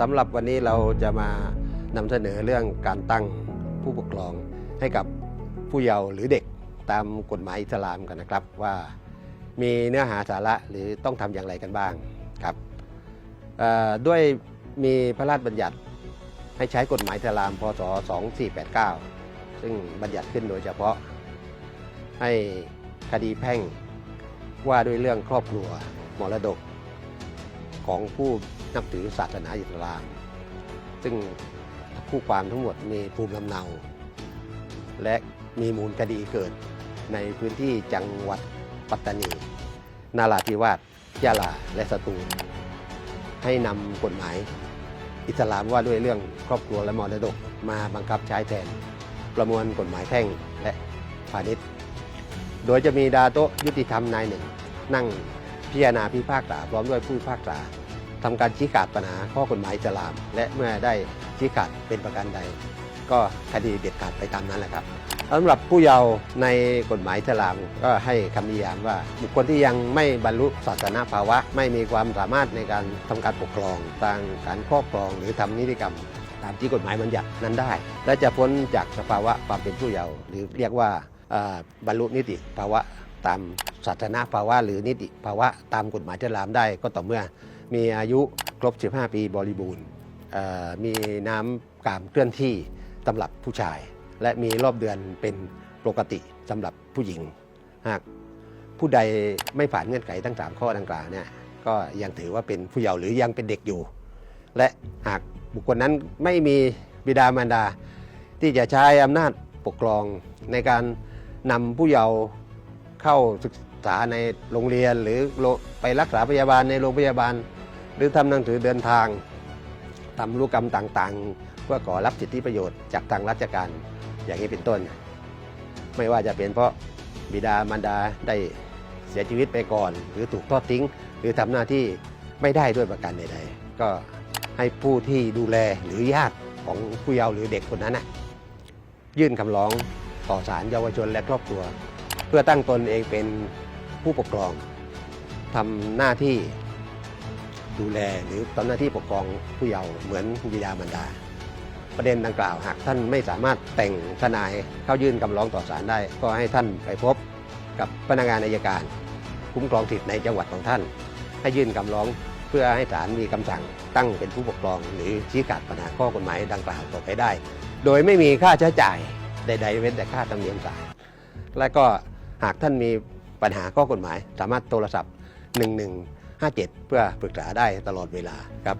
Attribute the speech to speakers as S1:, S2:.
S1: สำหรับวันนี้เราจะมานำเสนอเรื่องการตั้งผู้ปกครองให้กับผู้เยาว์หรือเด็กตามกฎหมายอิสลามกันนะครับว่ามีเนื้อหาสาระหรือต้องทำอย่างไรกันบ้างครับด้วยมีพระราชบัญญัติให้ใช้กฎหมายอิสลามพศ 2489 ซึ่งบัญญัติขึ้นโดยเฉพาะให้คดีแพ่งว่าด้วยเรื่องครอบครัวมรดก ของผู้นับถือศาสนาอิสลาม ซึ่งผู้ความทั้งหมดมีภูมิลำเนา และมีมูลคดีเกิดในพื้นที่จังหวัดปัตตานี นาราธิวาสยะลา และสตูล ให้นำกฎหมาย อิสลามว่าด้วยเรื่องครอบครัวและมรดกมาบังคับใช้แทน ประมวลกฎหมายแพ่งและพาณิชย์ โดยจะมีดาโตยุติธรรมนายหนึ่ง นั่ง พิจารณาพิพากษาพร้อมด้วยผู้พิพากษาทำการชี้ขาดปัญหาข้อกฎหมายอิสลาม และเมื่อได้ชี้ขาดเป็นประการใด ก็คดีเด็ดขาดไปตามนั้นแหละครับสำหรับผู้เยาว์ในกฎหมายอิสลามก็ให้คำนิยามว่า บุคคลที่ยังไม่บรรลุศาสนาภาวะ ไม่มีความสามารถในการทำการปกครองทางการครอบครองหรือทำนิติกรรม ตามที่กฎหมายบัญญัตินั้นได้ และจะพ้นจากสภาวะความเป็นผู้เยาว์หรือเรียกว่าบรรลุนิติภาวะ ตามศาสนาภาวะหรือนิติภาวะตามกฎหมายอิสลามได้ ก็ต่อเมื่อมีอายุครบ 15 ปีบริบูรณ์มีน้ำกามเคลื่อนที่สำหรับผู้ชาย และมีรอบเดือนเป็นปกติสำหรับผู้หญิง หากผู้ใดไม่ผ่านเงื่อนไขทั้งสามข้อดังกล่าวเนี่ยก็ยังถือว่าเป็นผู้เยาว์หรือยังเป็นเด็กอยู่ และหากบุคคลนั้นไม่มีบิดามารดา ที่จะใช้อำนาจปกครองในการนำผู้เยาว์ เข้าศึกษาในโรงเรียนหรือไปรักษาพยาบาลในโรงพยาบาล หรือทำหนังสือเดินทางทำธุรกรรมต่างๆ เพื่อขอรับสิทธิประโยชน์จากทางราชการอย่างนี้เป็นต้น ไม่ว่าจะเป็นเพราะบิดามารดาได้เสียชีวิตไปก่อน หรือถูกทอดทิ้ง หรือทำหน้าที่ไม่ได้ด้วยประการใดๆก็ให้ผู้ที่ดูแลหรือญาติของผู้เยาว์หรือเด็กคนนั้นนะยื่นคำร้องต่อศาลเยาวชนและครอบครัว เพื่อตั้งตนเองเป็นผู้ปกครองทำหน้าที่ดูแลหรือทำหน้าที่ปกครองผู้เยาว์เหมือนบิดามารดา ประเด็นดังกล่าวหากท่านไม่สามารถแต่งทนายเข้ายื่นคำร้องต่อศาลได้ ก็ให้ท่านไปพบกับพนักงานอัยการ คุ้มครองสิทธิในจังหวัดของท่าน ให้ยื่นคำร้องเพื่อให้ศาลมีคำสั่งตั้งเป็นผู้ปกครอง หรือชี้ขาดปัญหาข้อกฎหมายดังกล่าวต่อไปได้ โดยไม่มีค่าใช้จ่ายใดๆเว้นแต่ค่าธรรมเนียมศาลและก็ หากท่านมีปัญหาข้อกฎหมาย สามารถโทรศัพท์ 1157 เพื่อปรึกษาได้ตลอดเวลาครับ